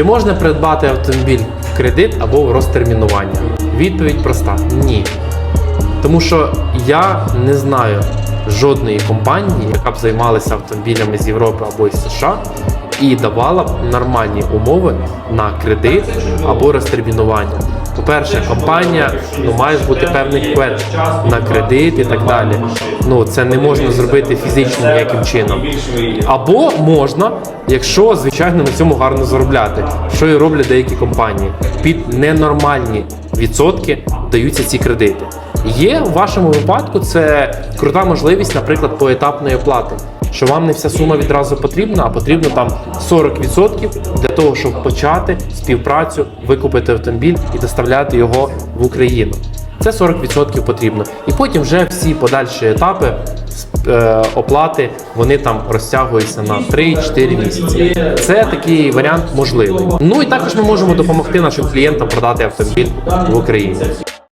Чи можна придбати автомобіль в кредит або в розтермінування? Відповідь проста: ні. Тому що я не знаю жодної компанії, яка б займалася автомобілями з Європи або із США і давала б нормальні умови на кредит або розтермінування. По-перше, компанія ну, має бути певний квет на кредит і так далі. Ну це не можна зробити фізично ніяким чином. Або можна, якщо звичайно на цьому гарно заробляти, що і роблять деякі компанії. Під ненормальні відсотки даються ці кредити. Є в вашому випадку це крута можливість, наприклад, поетапної оплати. Що вам не вся сума відразу потрібна, а потрібно там 40% для того, щоб почати співпрацю, викупити автомобіль і доставляти його в Україну. Це 40% потрібно. І потім вже всі подальші етапи е, оплати вони там розтягуються на 3-4 місяці. Це такий варіант можливий. Ну і також ми можемо допомогти нашим клієнтам продати автомобіль в Україні.